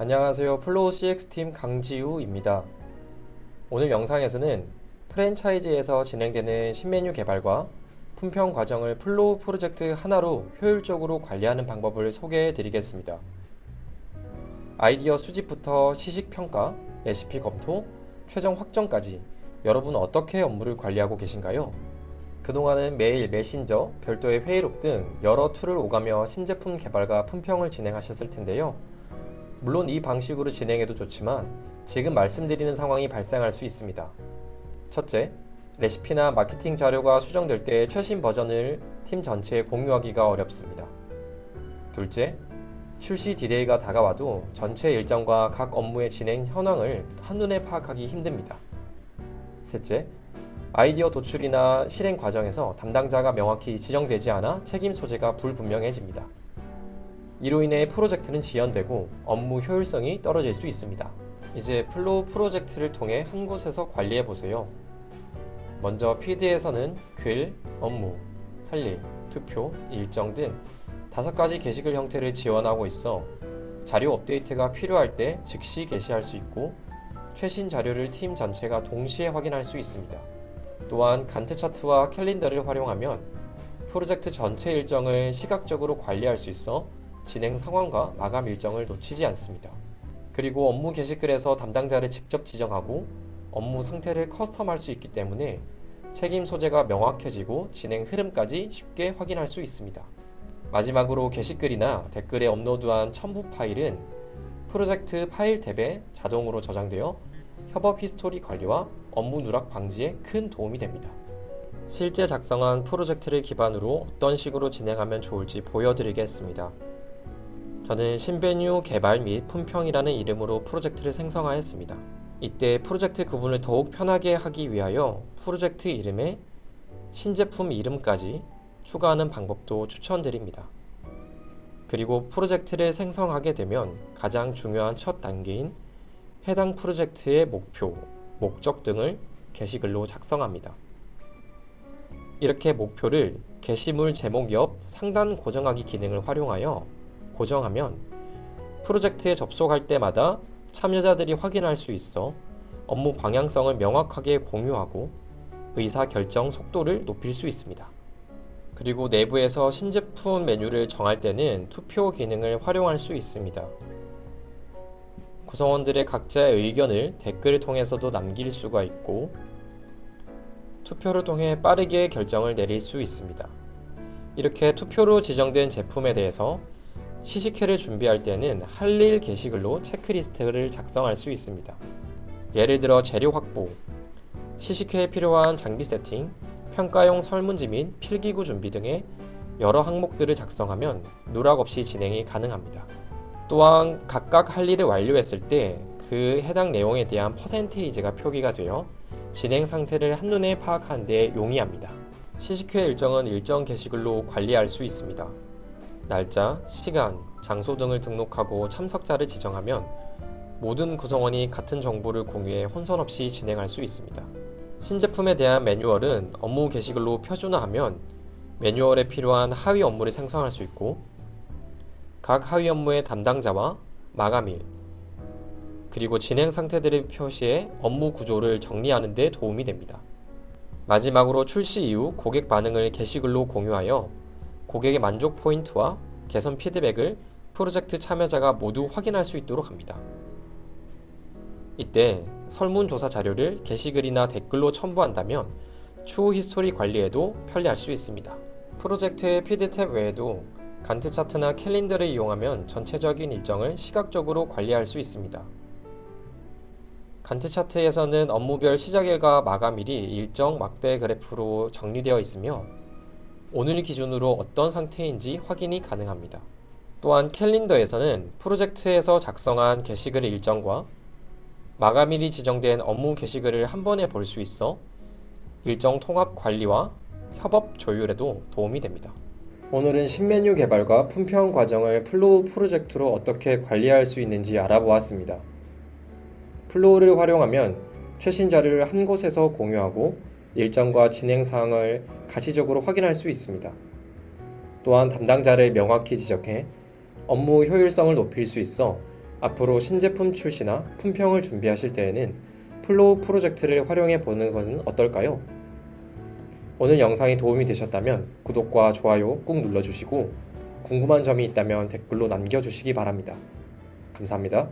안녕하세요. 플로우 CX팀 강지우입니다. 오늘 영상에서는 프랜차이즈에서 진행되는 신메뉴 개발과 품평 과정을 플로우 프로젝트 하나로 효율적으로 관리하는 방법을 소개해 드리겠습니다. 아이디어 수집부터 시식 평가, 레시피 검토, 최종 확정까지 여러분 어떻게 업무를 관리하고 계신가요? 그동안은 매일 메신저, 별도의 회의록 등 여러 툴을 오가며 신제품 개발과 품평을 진행하셨을 텐데요. 물론 이 방식으로 진행해도 좋지만 지금 말씀드리는 상황이 발생할 수 있습니다. 첫째, 레시피나 마케팅 자료가 수정될 때 최신 버전을 팀 전체에 공유하기가 어렵습니다. 둘째, 출시 디데이가 다가와도 전체 일정과 각 업무의 진행 현황을 한눈에 파악하기 힘듭니다. 셋째, 아이디어 도출이나 실행 과정에서 담당자가 명확히 지정되지 않아 책임 소재가 불분명해집니다. 이로 인해 프로젝트는 지연되고 업무 효율성이 떨어질 수 있습니다. 이제 플로우 프로젝트를 통해 한 곳에서 관리해 보세요. 먼저 피드에서는 글, 업무, 할 일, 투표, 일정 등 다섯 가지 게시글 형태를 지원하고 있어 자료 업데이트가 필요할 때 즉시 게시할 수 있고 최신 자료를 팀 전체가 동시에 확인할 수 있습니다. 또한 간트 차트와 캘린더를 활용하면 프로젝트 전체 일정을 시각적으로 관리할 수 있어 진행 상황과 마감 일정을 놓치지 않습니다. 그리고 업무 게시글에서 담당자를 직접 지정하고 업무 상태를 커스텀할 수 있기 때문에 책임 소재가 명확해지고 진행 흐름까지 쉽게 확인할 수 있습니다. 마지막으로 게시글이나 댓글에 업로드한 첨부 파일은 프로젝트 파일 탭에 자동으로 저장되어 협업 히스토리 관리와 업무 누락 방지에 큰 도움이 됩니다. 실제 작성한 프로젝트를 기반으로 어떤 식으로 진행하면 좋을지 보여드리겠습니다. 저는 신베뉴 개발 및 품평이라는 이름으로 프로젝트를 생성하였습니다. 이때 프로젝트 구분을 더욱 편하게 하기 위하여 프로젝트 이름에 신제품 이름까지 추가하는 방법도 추천드립니다. 그리고 프로젝트를 생성하게 되면 가장 중요한 첫 단계인 해당 프로젝트의 목표, 목적 등을 게시글로 작성합니다. 이렇게 목표를 게시물 제목 옆 상단 고정하기 기능을 활용하여 고정하면 프로젝트에 접속할 때마다 참여자들이 확인할 수 있어 업무 방향성을 명확하게 공유하고 의사 결정 속도를 높일 수 있습니다. 그리고 내부에서 신제품 메뉴를 정할 때는 투표 기능을 활용할 수 있습니다. 구성원들의 각자의 의견을 댓글을 통해서도 남길 수가 있고 투표를 통해 빠르게 결정을 내릴 수 있습니다. 이렇게 투표로 지정된 제품에 대해서 시식회를 준비할 때는 할 일 게시글로 체크리스트를 작성할 수 있습니다. 예를 들어 재료 확보, 시식회에 필요한 장비 세팅, 평가용 설문지 및 필기구 준비 등의 여러 항목들을 작성하면 누락 없이 진행이 가능합니다. 또한 각각 할 일을 완료했을 때 그 해당 내용에 대한 퍼센테이지가 표기가 되어 진행 상태를 한눈에 파악하는 데 용이합니다. 시식회 일정은 일정 게시글로 관리할 수 있습니다. 날짜, 시간, 장소 등을 등록하고 참석자를 지정하면 모든 구성원이 같은 정보를 공유해 혼선 없이 진행할 수 있습니다. 신제품에 대한 매뉴얼은 업무 게시글로 표준화하면 매뉴얼에 필요한 하위 업무를 생성할 수 있고 각 하위 업무의 담당자와 마감일 그리고 진행 상태들을 표시해 업무 구조를 정리하는 데 도움이 됩니다. 마지막으로 출시 이후 고객 반응을 게시글로 공유하여 고객의 만족 포인트와 개선 피드백을 프로젝트 참여자가 모두 확인할 수 있도록 합니다. 이때 설문조사 자료를 게시글이나 댓글로 첨부한다면 추후 히스토리 관리에도 편리할 수 있습니다. 프로젝트의 피드 탭 외에도 간트 차트나 캘린더를 이용하면 전체적인 일정을 시각적으로 관리할 수 있습니다. 간트 차트에서는 업무별 시작일과 마감일이 일정 막대 그래프로 정리되어 있으며 오늘 기준으로 어떤 상태인지 확인이 가능합니다. 또한 캘린더에서는 프로젝트에서 작성한 게시글의 일정과 마감일이 지정된 업무 게시글을 한 번에 볼 수 있어 일정 통합 관리와 협업 조율에도 도움이 됩니다. 오늘은 신메뉴 개발과 품평 과정을 플로우 프로젝트로 어떻게 관리할 수 있는지 알아보았습니다. 플로우를 활용하면 최신 자료를 한 곳에서 공유하고 일정과 진행 사항을 가시적으로 확인할 수 있습니다. 또한 담당자를 명확히 지적해 업무 효율성을 높일 수 있어 앞으로 신제품 출시나 품평을 준비하실 때에는 플로우 프로젝트를 활용해 보는 것은 어떨까요? 오늘 영상이 도움이 되셨다면 구독과 좋아요 꾹 눌러주시고 궁금한 점이 있다면 댓글로 남겨주시기 바랍니다. 감사합니다.